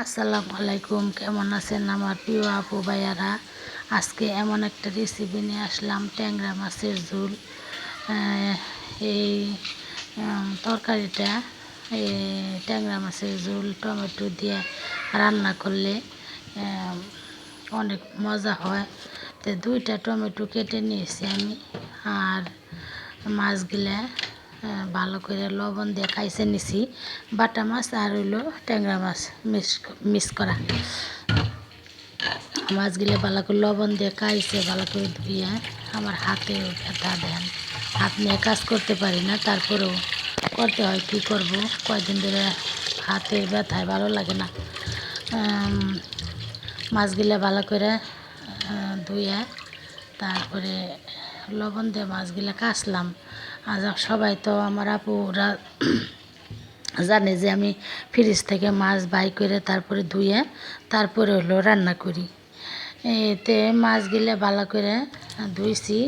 আসসালামু আলাইকুম কেমন আছেন আমার প্রিয় আপু ভাইয়ারা? আজকে এমন একটা রেসিপি নিয়ে আসলাম, ট্যাংরা মাছের ঝোল। এই তরকারিটা, এই ট্যাংরা মাছের ঝোল, টমেটো দিয়ে রান্না করলে অনেক মজা হয়। তো দুইটা টমেটো কেটে নিয়েছি আমি, আর মাছগুলা ভালো করে লবণ দিয়ে খাইছে নিছি। বাটা মাছ আর হইল ট্যাংরা মাছ মিক্স মিক্স করা। মাছগুলো ভালো করে লবণ দিয়ে খাইছে ভালো করে ধুয়ে আমার হাতে ব্যথা দেন। হাত নিয়ে কাজ করতে পারি না, তারপরেও করতে হয়, কী করব? কয়দিন ধরে হাতের ব্যথায় ভালো লাগে না। মাছগুলো ভালো করে ধুয়ে তারপরে লবণ দিয়ে মাছগুলো কাচলাম। আজ সবাই তো আমার আপুরা জানে যে আমি ফ্রিজ থেকে মাছ বাই করে তারপরে ধুয়ে তারপরে হলো রান্না করি। এতে মাছ মাছগুলো ভালো করে ধুইছি,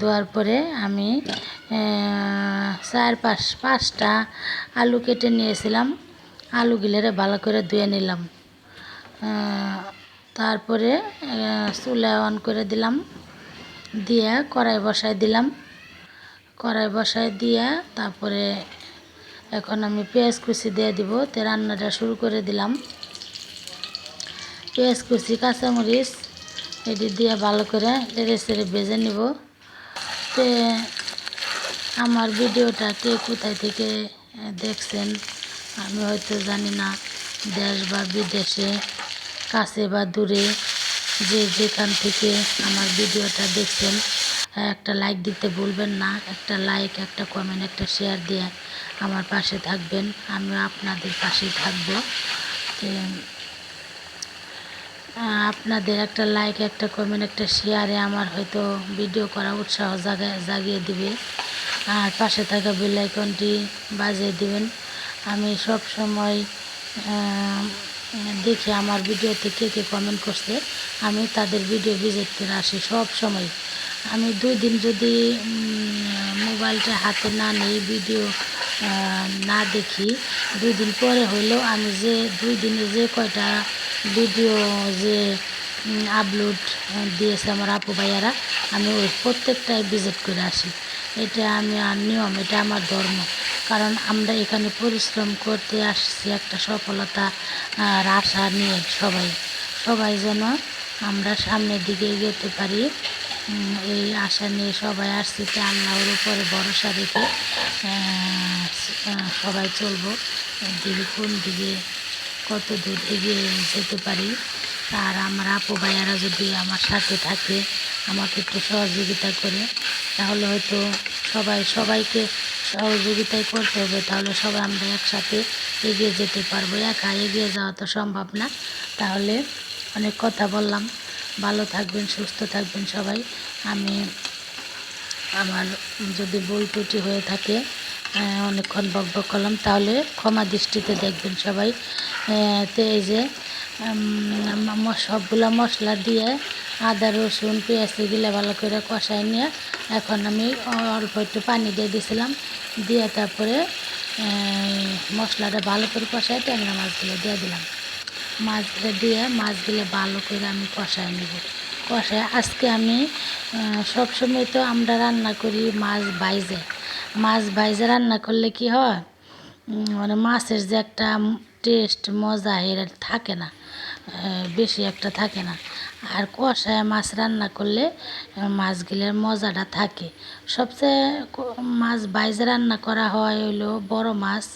ধোয়ার পরে আমি চার পাঁচ, পাঁচটা আলু কেটে নিয়েছিলাম। আলুগুলোরে ভালো করে ধুয়ে নিলাম। তারপরে চুলা অন করে দিলাম। দিয়ে কড়াই বসাই দিলাম। কড়াই বসাই দিয়ে তারপরে এখন আমি পেঁয়াজ কুচি দিয়ে দিব। তে রান্নাটা শুরু করে দিলাম। পেঁয়াজ কুচি, কাঁচামরিচ এটি দিয়ে ভালো করে লেড়ে সেড়ে ভেজে নিব। তে আমার ভিডিওটা কে কোথায় থেকে দেখছেন আমি হয়তো জানি না। দেশ বা বিদেশে, কাছে বা দূরে যে যেখান থেকে আমার ভিডিওটা দেখছেন একটা লাইক দিতে ভুলবেন না, একটা লাইক একটা কমেন্ট একটা শেয়ার দিয়ে আমার পাশে থাকবেন। আমিও আপনাদের পাশেই থাকব। আপনাদের একটা লাইক একটা কমেন্ট একটা শেয়ারে আমার হয়তো ভিডিও করা উৎসাহ জাগায় জাগিয়ে দিবে। আর পাশে থাকা বেল আইকনটি বাজিয়ে দিবেন। আমি সব সময় দেখি আমার ভিডিওতে কে কে কমেন্ট করছে। আমি তাদের ভিডিও ভিজিট করে আসি সব সময়। আমি দুই দিন যদি মোবাইলটা হাতে না নিই, ভিডিও না দেখি, দুই দিন পরে হইলেও আমি যে, দুই দিনে যে কয়টা ভিডিও যে আপলোড দিয়েছে আমার আপু ভাইয়ারা, আমি ওই প্রত্যেকটাই ভিজিট করে আসি। এটা আমি আর নিয়ম, এটা আমার ধর্ম। কারণ আমরা এখানে পরিশ্রম করতে আসছি একটা সফলতা আর আশা নিয়ে সবাই। সবাই যেন আমরা সামনের দিকে এগোতে পারি। এই আশা নিয়ে সবাই আসছি যে আল্লাহর উপরে ভরসা রেখে সবাই চলবো। দিকে কোন দিকে কত দূর এগিয়ে যেতে পারি, আর আমার আপু ভাইয়ারা যদি আমার সাথে থাকে, আমাকে একটু সহযোগিতা করে, তাহলে হয়তো সবাই, সবাইকে সহযোগিতাই করতে হবে। তাহলে সবাই আমরা একসাথে এগিয়ে যেতে পারব। একা এগিয়ে যাওয়া তো সম্ভব না। তাহলে অনেক কথা বললাম। ভালো থাকবেন, সুস্থ থাকবেন সবাই। আমি আমার যদি বই ত্রুটি হয়ে থাকে অনেকক্ষণ বক বক করলাম, তাহলে ক্ষমা দৃষ্টিতে দেখবেন সবাই। তো এই যে সবগুলা মশলা দিয়ে আদা, রসুন, পেঁয়াজ এগুলো ভালো করে কষাই নিয়ে এখন আমি অল্প একটু পানি দিয়ে দিয়েছিলাম দিয়ে তারপরে মশলাটা ভালো করে কষাই ট্যাংরা মাছগুলো দিয়ে দিলাম। মাছগুলো দিয়ে মাছগুলো ভালো করে আমি কষায় নেব। কষায় আজকে আমি সবসময় তো আমরা রান্না করি মাছ বাইজে মাছ বাইজে রান্না করলে কি হয়? মানে মাছের যে একটা টেস্ট, মজা, এর থাকে না। বেশি একটা থাকে না। আর কষায় মাছ রান্না করলে মাছগুলোর মজাটা থাকে। সবচেয়ে মাছ বাইজে রান্না করা হয় হইল বড় মাছ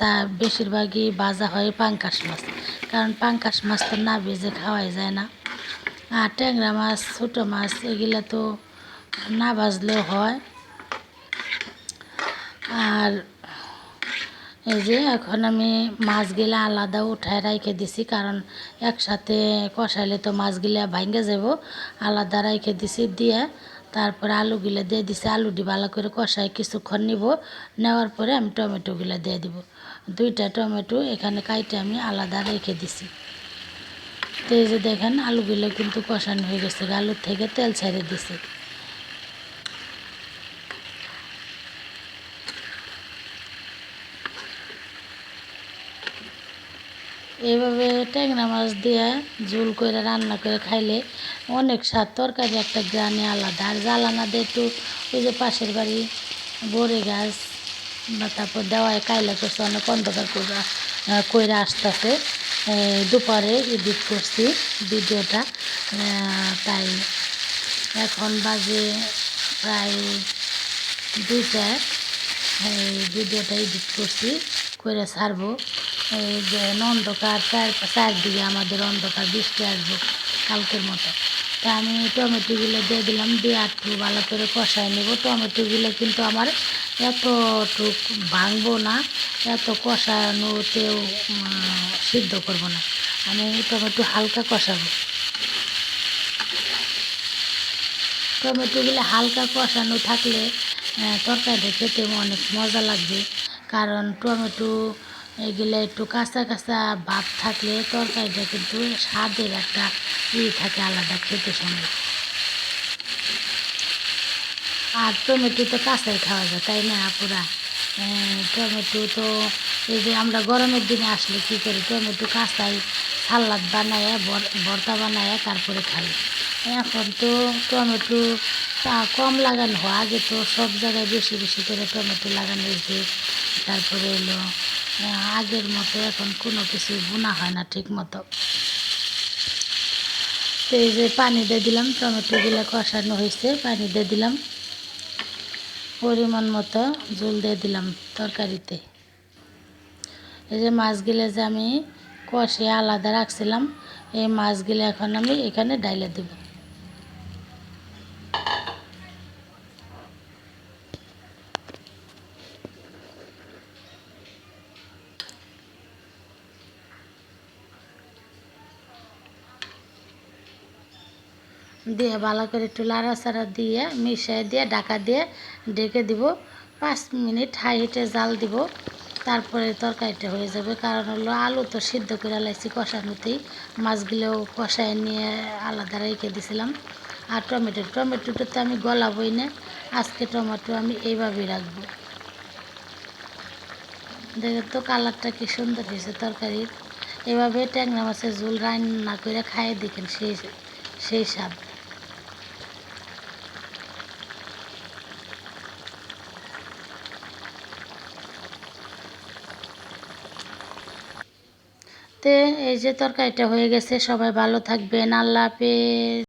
তা বেশিরভাগই বাজা হয় পাঙ্কাশ মাছ। কারণ পাঙ্কাশ মাছ তো না ভেজে খাওয়াই যায় না। আর ট্যাংরা মাছ, ছোটো মাছ, এগুলো তো না ভাজলেও হয়। আর এই যে এখন আমি মাছগুলা আলাদা উঠায় রাইখে দিছি, কারণ একসাথে কষাইলে তো মাছগুলা ভাঙ্গে যাব আলাদা রাইখে দিছি, দিয়ে তারপরে আলুগুলো দিয়ে দিছি। আলুটি ভালো করে কষাই কিছুক্ষণ নিব। নেওয়ার পরে আমি টমেটোগুলো দিয়ে দিব। দুইটা টমেটো এখানে কাইটে আমি আলাদা রেখে দিছি। তো এই যে দেখেন, আলুগুলো কিন্তু কষানো হয়ে গেছে। আলুর থেকে তেল ছেড়ে দিছি। এইভাবে ট্যাংরা মাছ দিয়ে ঝোল করে রান্না করে খাইলে অনেক স্বাদ। তরকারি একটা গ্রানে আলাদা। আর জ্বালানা দিয়ে একটু ওই যে পাশের বাড়ি বড়ি গাছ বা তারপর দেওয়ায় কাইলা করছে, অনেক অন্ধকার করে কইরা আসতেছে। দুপুরে এডিট করছি ভিডিওটা। তাই এখন বাজে প্রায় দুইটা। ভিডিওটা এডিট করছি করে ছাড়বো। এই যে অন্ধকার চার চারদিকে আমাদের অন্ধকার বৃষ্টি আসব কালকের মতো। তা আমি টমেটোগুলো দিয়ে দিলাম, দিয়ে একটু ভালো করে কষায় নেব। টমেটোগুলো কিন্তু আমার এতটুক ভাঙবো না, এত কষানোতেও সিদ্ধ করব না। আমি টমেটো হালকা কষাবো। টমেটোগুলো হালকা কষানো থাকলে তরকারিটা খেতে অনেক মজা লাগবে। কারণ টমেটো এগুলো একটু কাঁচা কাঁচা ভাব থাকলে তরকারিটা কিন্তু স্বাদের একটা ই থাকে আলাদা খেতে সময়। আর টমেটো তো কাঁচাই খাওয়া যায়, তাই না পুরা টমেটো তো এই যে আমরা গরমের দিনে আসলে কী করি, টমেটো কাঁচাই সালাদ বানায় ভর্তা বানায় তারপরে খাই। এখন তো টমেটো তা কম লাগানো হয়, আগে তো সব জায়গায় বেশি বেশি করে টমেটো লাগানো হয়েছে। তারপরে এলো আগের মতো এখন কোনো কিছু বোনা হয় না ঠিক মতো। তো এই যে পানি দিয়ে দিলাম, টমেটো টমেটোগুলো কষানো হয়েছে, পানি দিয়ে দিলাম। পরিমাণ মতো জল দিয়ে দিলাম তরকারিতে। এই যে মাছগুলো যে আমি কষে আলাদা রাখছিলাম, এই মাছগুলো এখন আমি এখানে ডাইলে দেব। দিয়ে ভালো করে একটু লাড়াচাড়া দিয়ে, মিশিয়ে দিয়ে, ঢাকা দিয়ে ঢেকে দিব। পাঁচ মিনিট হাই হিটে জাল দিব। তারপরে তরকারিটা হয়ে যাবে। কারণ হলো আলু তো সিদ্ধ করে লাইছি কষানোতেই। মাছগুলোও কষায় নিয়ে আলাদা রেখে দিছিলাম। আর টমেটো টমেটোটা তো আমি গলাবই না। আজকে টমেটো আমি এইভাবেই রাখব। দেখে তো কালারটা কি সুন্দর হয়েছে তরকারির। এভাবে ট্যাংরা মাছের ঝোল রান্না করে খাইয়ে দেখেন সেই সেই স্বাদ। তে এই যে তরকারিটা হয়ে গেছে সবাই ভালো থাকবেন। আল্লাহ হাফেজ।